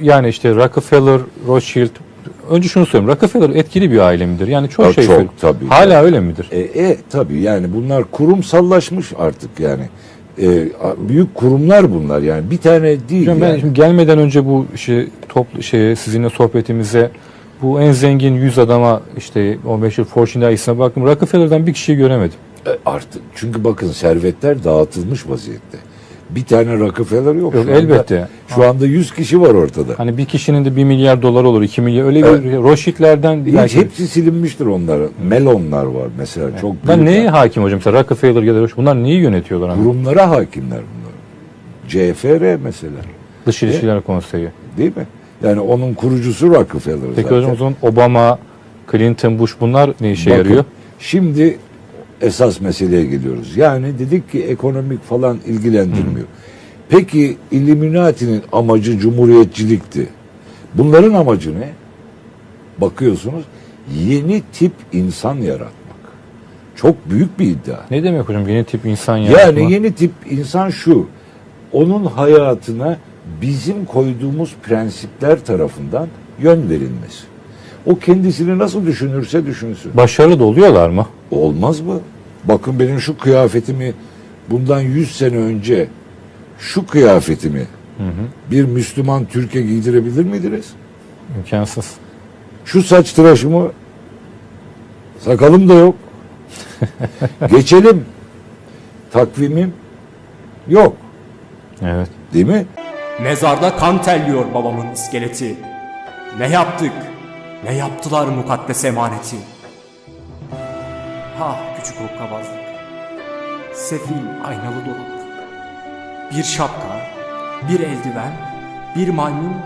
yani işte Rockefeller, Rothschild önce şunu söyleyeyim. Rockefeller etkili bir aile midir? Yani çok şey çok, tabii. Hala öyle midir? E, e tabii yani bunlar kurumsallaşmış artık yani. E, büyük kurumlar bunlar yani. Bir tane değil Hocam ben yani. şimdi gelmeden önce bu şey toplu şeye sizinle sohbetimize bu en zengin 100 adama işte o meşhur Fortune ismine baktım. Rockefeller'dan bir kişiyi göremedim. E, artık çünkü bakın servetler dağıtılmış vaziyette. Bir tane Rockefeller yok. Yok, şu anda. elbette. Şu anda 100 kişi var ortada. Hani bir kişinin de 1 milyar dolar olur, 2 milyar öyle bir Rothschild'lerden Hiç belki- hepsi silinmiştir onlar. Melonlar var mesela çok ben büyük. neye hakim hocam? Mesela Rockefeller ya da Rothschild bunlar neyi yönetiyorlar? Hani? Kurumlara hakimler bunlar. CFR mesela. Dış İlişkiler Konseyi. Değil mi? Yani onun kurucusu Rockefeller Peki zaten. hocam o zaman Obama, Clinton, Bush bunlar ne işe Bakın, yarıyor? Şimdi esas meseleye geliyoruz. Yani dedik ki ekonomik falan ilgilendirmiyor. Peki Illuminati'nin amacı cumhuriyetçilikti. Bunların amacı ne? Bakıyorsunuz yeni tip insan yaratmak. Çok büyük bir iddia. Ne demek hocam yeni tip insan yaratma? Yani yeni tip insan şu. Onun hayatına bizim koyduğumuz prensipler tarafından yön verilmesi. O kendisini nasıl düşünürse düşünsün. Başarılı da oluyorlar mı? Olmaz mı? Bakın benim şu kıyafetimi bundan 100 sene önce şu kıyafetimi bir Müslüman Türkiye giydirebilir miydiniz? İmkansız. Şu saç tıraşımı sakalım da yok. Geçelim. Takvimim yok. Evet. Değil mi? Mezarda kan telliyor babamın iskeleti. Ne yaptık? Ne yaptılar mukaddes emaneti? Ha küçük hokkabazlık. Sefil aynalı dolap. Bir şapka, bir eldiven, bir maymun,